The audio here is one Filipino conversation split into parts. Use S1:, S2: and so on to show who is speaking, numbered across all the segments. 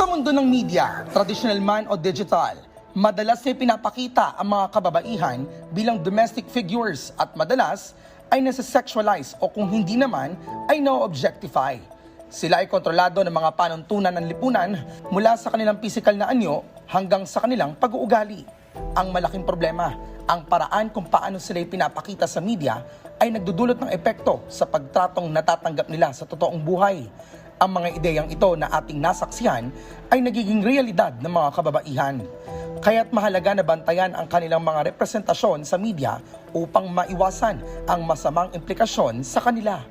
S1: Sa mundo ng media, traditional man o digital, madalas ay pinapakita ang mga kababaihan bilang domestic figures at madalas ay nasa-sexualize o kung hindi naman ay no-objectify. Sila ay kontrolado ng mga panuntunan ng lipunan mula sa kanilang physical na anyo hanggang sa kanilang pag-uugali. Ang malaking problema, ang paraan kung paano sila pinapakita sa media ay nagdudulot ng epekto sa pagtratong natatanggap nila sa totoong buhay. Ang mga ideyang ito na ating nasaksihan ay nagiging realidad ng mga kababaihan. Kaya't mahalaga na bantayan ang kanilang mga representasyon sa media upang maiwasan ang masamang implikasyon sa kanila.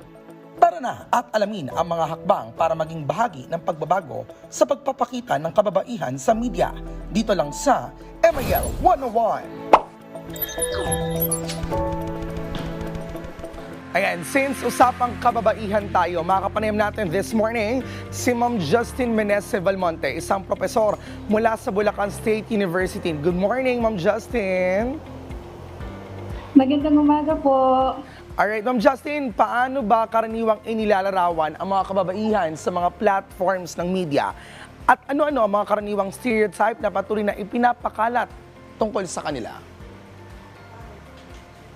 S1: Tara na at alamin ang mga hakbang para maging bahagi ng pagbabago sa pagpapakita ng kababaihan sa media. Dito lang sa MIL 101. Ayan, since usapang kababaihan tayo, makakapanayam natin this morning si Ma'am Justin Menezes Valmonte, isang profesor mula sa Bulacan State University. Good morning, Ma'am Justin.
S2: Magandang umaga po.
S1: Alright, Ma'am Justin, paano ba karaniwang inilalarawan ang mga kababaihan sa mga platforms ng media? At ano-ano ang mga karaniwang stereotype na patuloy na ipinapakalat tungkol sa kanila?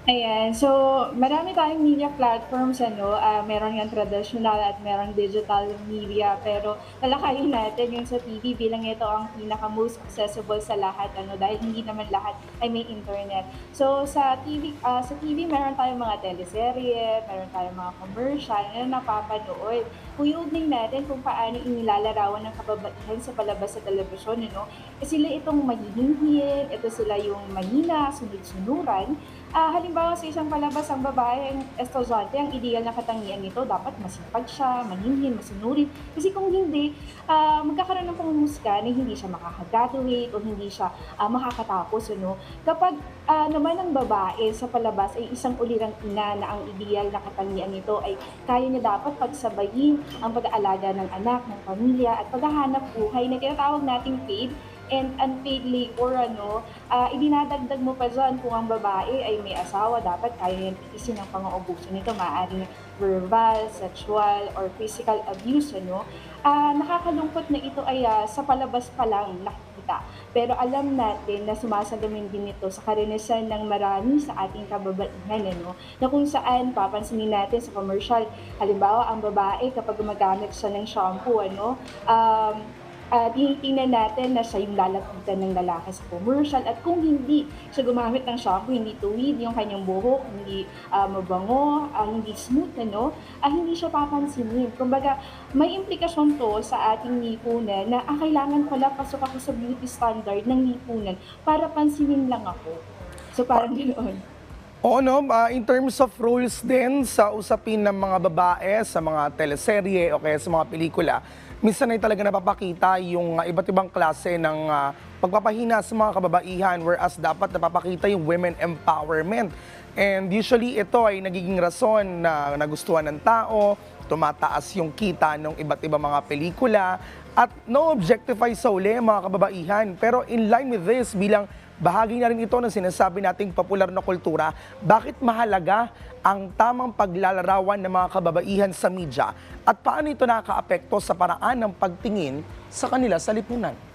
S2: Ayan, so marami tayong media platforms, ano, ah, meron yung traditional at meron digital media, pero lalakayin natin yung sa TV bilang ito ang pinaka most accessible sa lahat, ano, dahil hindi naman lahat ay may internet. So sa TV, ah, sa TV meron tayong mga teleserye, meron tayong mga commercial na napapanood. Kuyugnin natin kung paano inilalarawan ng kababaihan sa palabas sa telebisyon, ano, eh, sila itong mahihinhin, ito sila yung manina, sunod-sunuran, Ah, halimbawa sa isang palabas, ang babae, ang estudyante, ang ideal na katangian nito, dapat masipag siya, maninhin, masunurin. Kasi kung hindi, ah, magkakaroon ng pangumusga na hindi siya makakagraduate o hindi siya ah, makakatapos. Ano? Kapag ah, naman ang babae sa palabas ay isang ulirang ina na ang ideal na katangian nito ay kaya niya dapat pagsabayin ang pag-aalaga ng anak, ng pamilya at paghahanap buhay na tinatawag nating paid and unpaid labor, ano, ah, idinadagdag mo pa dyan kung ang babae ay may asawa, dapat kaya niyang tiisin ang pang-uubuso nito, maaaring verbal, sexual, or physical abuse, ano. Ah, nakakalungkot na ito ay ah, sa palabas pa lang nakikita. Pero alam natin na sumasalamin din ito sa karanasan ng marami sa ating kababaihan, ano, na kung saan papansinin natin sa commercial, halimbawa ang babae kapag gumagamit siya ng shampoo, ano, um, uh, tinitingnan natin na siya yung lalapitan ng lalaki sa commercial at kung hindi siya gumamit ng shampoo, hindi tuwid yung kanyang buhok, hindi ah, mabango, ah, hindi smooth, ano, ah, hindi siya papansinin. Kumbaga, may implikasyon to sa ating lipunan na ah, kailangan pala pasok ako sa beauty standard ng lipunan para pansinin lang ako. So parang ganoon.
S1: Oo, no, ah, in terms of rules din sa usapin ng mga babae sa mga teleserye o kaya sa mga pelikula, minsan ay talaga napapakita yung ah, iba't ibang klase ng ah, pagpapahina sa mga kababaihan whereas dapat napapakita yung women empowerment. And usually ito ay nagiging rason na nagustuhan ng tao, tumataas yung kita ng iba't ibang mga pelikula at no objectify sa uli mga kababaihan. Pero in line with this, bilang bahagi na rin ito ng sinasabi nating popular na kultura, bakit mahalaga ang tamang paglalarawan ng mga kababaihan sa media at paano ito nakakaapekto sa paraan ng pagtingin sa kanila sa lipunan?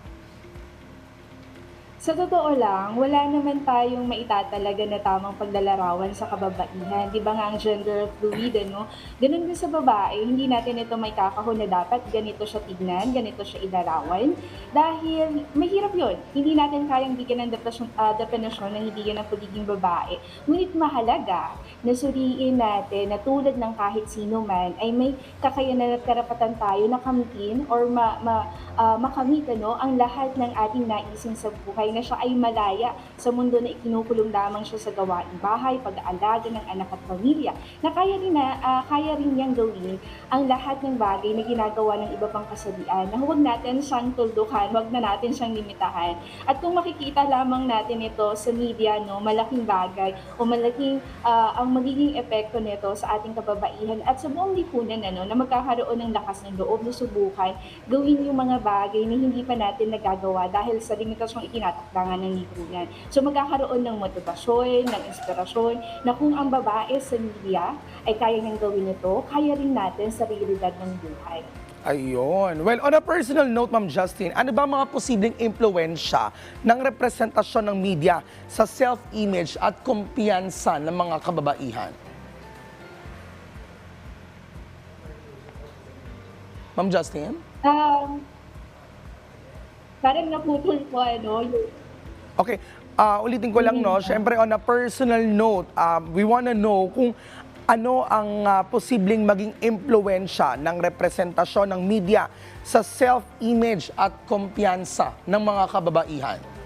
S2: Sa totoo lang, wala naman tayong maitatalaga na tamang paglalarawan sa kababaihan. Di ba nga ang gender fluid, ano? Ganun din sa babae, hindi natin ito may kakahon na dapat ganito siya tignan, ganito siya ilarawan. Dahil mahirap yon Hindi natin kayang bigyan ng depresyon, uh, definisyon ng hindi yan ang pagiging babae. Ngunit mahalaga na suriin natin na tulad ng kahit sino man ay may kakayanan at karapatan tayo na kamitin or ma, ma, ah, makamit ano, ang lahat ng ating naisin sa buhay na siya ay malaya sa mundo na ikinukulong lamang siya sa gawaing bahay, pag-aalaga ng anak at pamilya, na kaya rin, na, ah, kaya rin niyang gawin ang lahat ng bagay na ginagawa ng iba pang kasabian, na huwag natin siyang tuldukan, huwag na natin siyang limitahan. At kung makikita lamang natin ito sa media, no, malaking bagay o malaking ah, ang magiging epekto nito sa ating kababaihan at sa buong lipunan ano, na magkakaroon ng lakas ng loob na subukan gawin yung mga bagay na hindi pa natin nagagawa dahil sa limitasyong itinatakdangan ng lipunan. So magkakaroon ng motivasyon, ng inspirasyon na kung ang babae sa media ay kaya niyang gawin ito, kaya rin natin sa realidad ng buhay.
S1: Ayun. Well, on a personal note, Ma'am Justin, ano ba mga posibleng impluensya ng representasyon ng media sa self-image at kumpiyansa ng mga kababaihan? Ma'am Justin?
S2: Um, parang naputol po, ano, yung
S1: Okay, ah, ulitin ko lang, no? Siyempre, on a personal note, um, we wanna know kung ano ang ah, posibleng maging impluensya ng representasyon ng media sa self-image at kumpiyansa ng mga kababaihan.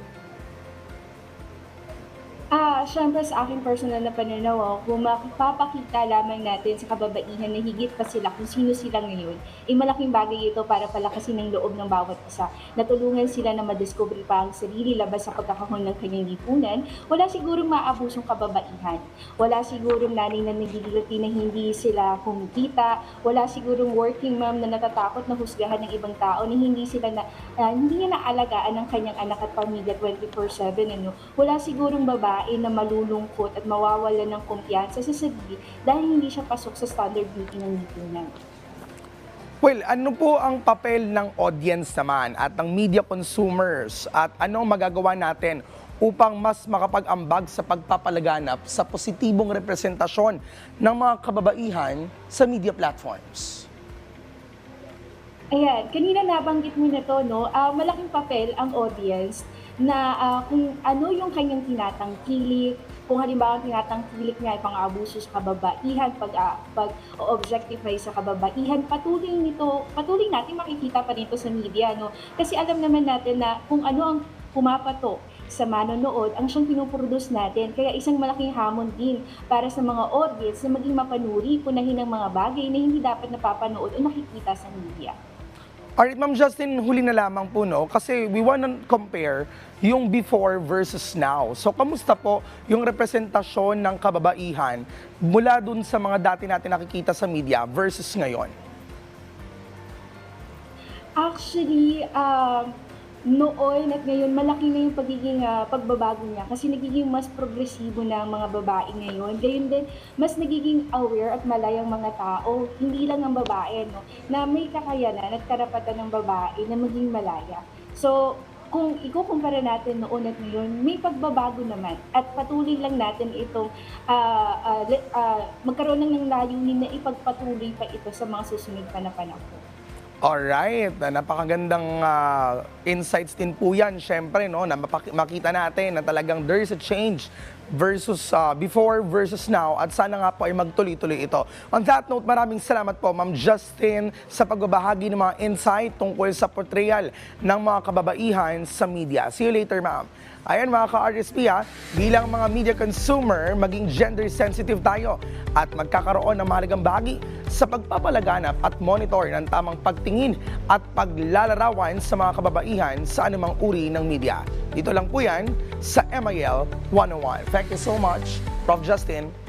S2: Syempre sa aking personal na pananaw, kung mapapakita lamang natin sa kababaihan na higit pa sila kung sino sila ngayon, ay malaking bagay ito para palakasin ang loob ng bawat isa. Natulungan sila na madiscover pa ang sarili labas sa pagkakahon ng kanyang lipunan. Wala sigurong maabusong kababaihan. Wala sigurong nanay na nagigilati na hindi sila kumikita. Wala sigurong working mom na natatakot na husgahan ng ibang tao na hindi sila na, ah, hindi niya naalagaan ang kanyang anak at pamilya 24-7. Ano? Wala sigurong babae na malulungkot at mawawalan ng kumpiyansa sa sarili dahil hindi siya pasok sa standard beauty ng lipunan.
S1: Well, ano po ang papel ng audience naman at ng media consumers at anong magagawa natin upang mas makapag-ambag sa pagpapalaganap sa positibong representasyon ng mga kababaihan sa media platforms?
S2: Ayan, kanina nabanggit mo na to, no? Ah, malaking papel ang audience na ah, kung ano yung kanyang tinatangkilik, kung halimbawa ang tinatangkilik niya ay pang-abuso sa kababaihan, pag, ah, pag objectify sa kababaihan, patuloy nito, patuloy natin makikita pa nito sa media, no? Kasi alam naman natin na kung ano ang pumapatok sa manonood ang siyang pinuproduce natin. Kaya isang malaking hamon din para sa mga audience na maging mapanuri, punahin ang mga bagay na hindi dapat napapanood o nakikita sa media.
S1: Alright, Ma'am Justin, huli na lamang po, no? Kasi we wanna compare yung before versus now. So, kamusta po yung representasyon ng kababaihan mula dun sa mga dati natin nakikita sa media versus ngayon?
S2: Actually, um, noon at ngayon, malaki na yung pagiging ah, pagbabago niya kasi nagiging mas progresibo na ang mga babae ngayon. Gayon din, mas nagiging aware at malayang mga tao, hindi lang ang babae, no, na may kakayanan at karapatan ng babae na maging malaya. So, kung ikukumpara natin noon at ngayon, may pagbabago naman at patuloy lang natin itong ah, le- ah, magkaroon ng layunin na ipagpatuloy pa ito sa mga susunod pa na panahon.
S1: Alright, na napakagandang ah, insights din po yan, syempre, no, na makita natin na talagang there's a change versus ah, before versus now at sana nga po ay magtuloy-tuloy ito. On that note, maraming salamat po, Ma'am Justin, sa pagbabahagi ng mga insight tungkol sa portrayal ng mga kababaihan sa media. See you later, Ma'am. Ayan mga ka-RSP ha, bilang mga media consumer, maging gender sensitive tayo at magkakaroon ng mahalagang bahagi sa pagpapalaganap at monitor ng tamang pagtingin at paglalarawan sa mga kababaihan sa anumang uri ng media. Dito lang po yan sa MIL 101. Thank you so much, Prof. Justin.